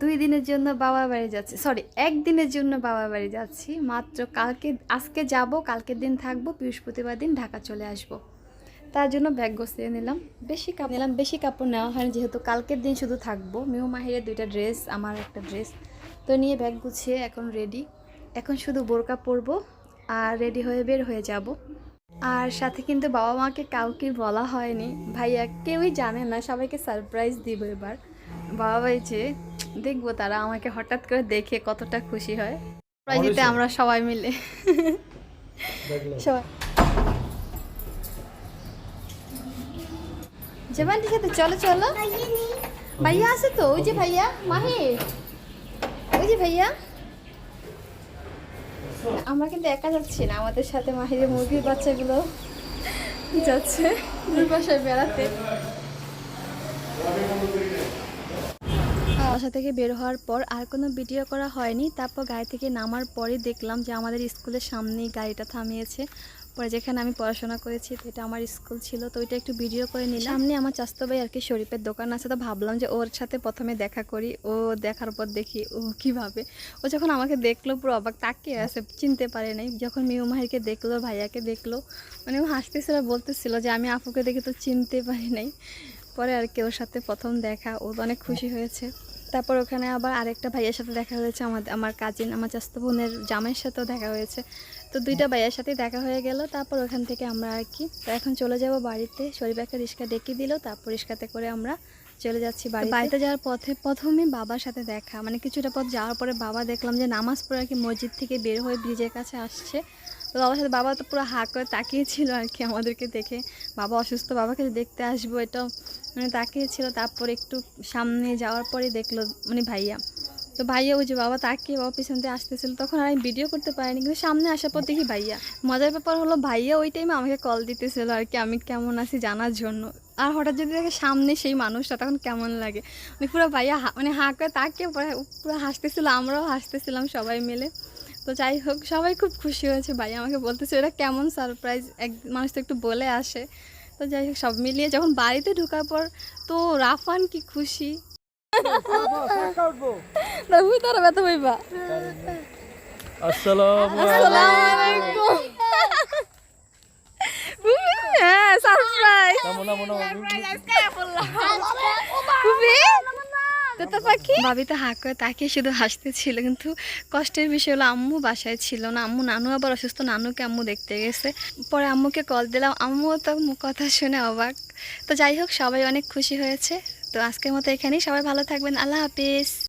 দুই দিনের জন্য বাবা বাড়ি যাচ্ছি। সরি একদিনের জন্য বাবা বাড়ি যাচ্ছি। মাত্র কালকে, আজকে যাব, কালকের দিন থাকব, বৃহস্পতিবার দিন ঢাকা চলে আসব। তার জন্য ব্যাগ গোছিয়ে নিলাম। বেশি কাপড় নিলাম, বেশি কাপড় নেওয়া হয়নি, যেহেতু কালকের দিন শুধু থাকব। মিউ মাহিরের দুইটা ড্রেস আমার একটা ড্রেস তো নিয়ে ব্যাগ গুছিয়ে এখন রেডি এখন শুধু বোরকা পরবো আর রেডি হয়ে বের হয়ে যাব। আর সাথে কিন্তু বাবা মাকে কাউকে বলা হয়নি। ভাইয়া কেউই জানে না সবাইকে সারপ্রাইজ দিব এবার। বাবা ভাই যে দেখব তারা আমাকে হঠাৎ করে দেখে কতটা খুশি হয়। সারপ্রাইজ দিতে আমরা সবাই মিলে। সবাই। সাথে চলো চলো। ভাইয়া আছে তো? ওই যে ভাইয়া মাহি ওই যে ভাইয়া। আমরা কিন্তু একা যাচ্ছি না, আমাদের সাথে মাহিরের মুরগির বাচ্চাগুলো যাচ্ছে দুই বাসায় বেড়াতে। বাসা থেকে বের হওয়ার পর আর কোনো ভিডিও করা হয়নি, তারপর গাড়ি থেকে নামার পরে দেখলাম যে আমাদের স্কুলের সামনেই গাড়িটা থামিয়েছে। পরে যেখানে আমি পড়াশোনা করেছি, তো এটা আমার স্কুল ছিল। তো ওইটা একটু ভিডিও করে নিলাম। সামনে আমার চাস্তো ভাই আর কি শরীফের দোকান আছে, তো ভাবলাম যে ওর সাথে প্রথমে দেখা করি। ও দেখার পর দেখি ও কীভাবে। ও যখন আমাকে দেখল, পুরো অবাক তাকিয়ে আছে, চিনতে পারে নাই। যখন মিউ মাহিরকে দেখল, ভাইয়াকে দেখল মানে ও হাসতেছিল, বলতেছিল যে, আমি আপুকে দেখে তো চিনতে পারি নাই। পরে আর কি ওর সাথে প্রথম দেখা। ও অনেক খুশি হয়েছে। তারপর ওখানে আবার আরেকটা ভাইয়ের সাথে দেখা হয়েছে আমার আমার কাজিন আমার চাস্ত বোনের জামাইয়ের সাথেও দেখা হয়েছে। তো দুইটা ভাইয়ের সাথে দেখা হয়ে গেল তারপর ওখান থেকে আমরা আর কি তো এখন চলে যাব বাড়িতে। শরীফ একটা রিক্সা ডেকে দিল তারপর রিক্সাতে করে আমরা চলে যাচ্ছি বাড়ি বাড়িতে। যাওয়ার পথে প্রথমে বাবার সাথে দেখা মানে কিছুটা পথ যাওয়ার পরে বাবা দেখলাম যে নামাজ পড়ে আর কি মসজিদ থেকে বের হয়ে ব্রিজের কাছে আসছে। তো বাবার সাথে বাবা তো পুরো হাঁ করে তাকিয়েছিল আর কি আমাদেরকে দেখে বাবা অসুস্থ বাবাকে দেখতে আসব এটা মানে তাকিয়েছিল, তারপর একটু সামনে যাওয়ার পরে দেখল মানে ভাইয়া। তো ভাইয়া ওই যে বাবা তাকিয়ে বাবা পিছন দিয়ে আসতেছিল, তখন আর আমি ভিডিও করতে পারিনি, কিন্তু সামনে আসার পর দেখি ভাইয়া। মজার ব্যাপার হলো ভাইয়া ওই টাইমে আমাকে কল দিতেছিল আর কি, আমি কেমন আছি জানার জন্য। আর হঠাৎ যদি দেখে সামনে সেই মানুষটা, তখন কেমন লাগে? মানে পুরো ভাইয়া মানে হাঁ করে তাকিয়ে পরে হাসতেছিল, আমরাও হাসতেছিলাম সবাই মিলে। তো যাই হোক, সবাই খুব খুশি হয়েছে ভাই আমাকে বলতেছে এটা কেমন সারপ্রাইজ এক, মানুষ তো একটু বলে আসে। তো যাই হোক সব মিলিয়ে যখন বাড়িতে ঢোকার পর তো রাফান কি খুশি। রবি তারা ব্যথা পাইবা। আসসালামু আসসালামু আলাইকুম। হ্যাঁ সারপ্রাইজ। কিন্তু কষ্টের বিষয় হলো আম্মু বাসায় ছিল না। আম্মু নানু আবার অসুস্থ, নানুকে আম্মু দেখতে গেছে। পরে আম্মুকে কল দিলাম। তো কথা শুনে অবাক। তো যাই হোক, সবাই অনেক খুশি হয়েছে। তো আজকের মতো এখানেই। সবাই ভালো থাকবেন। আল্লাহ হাফিজ।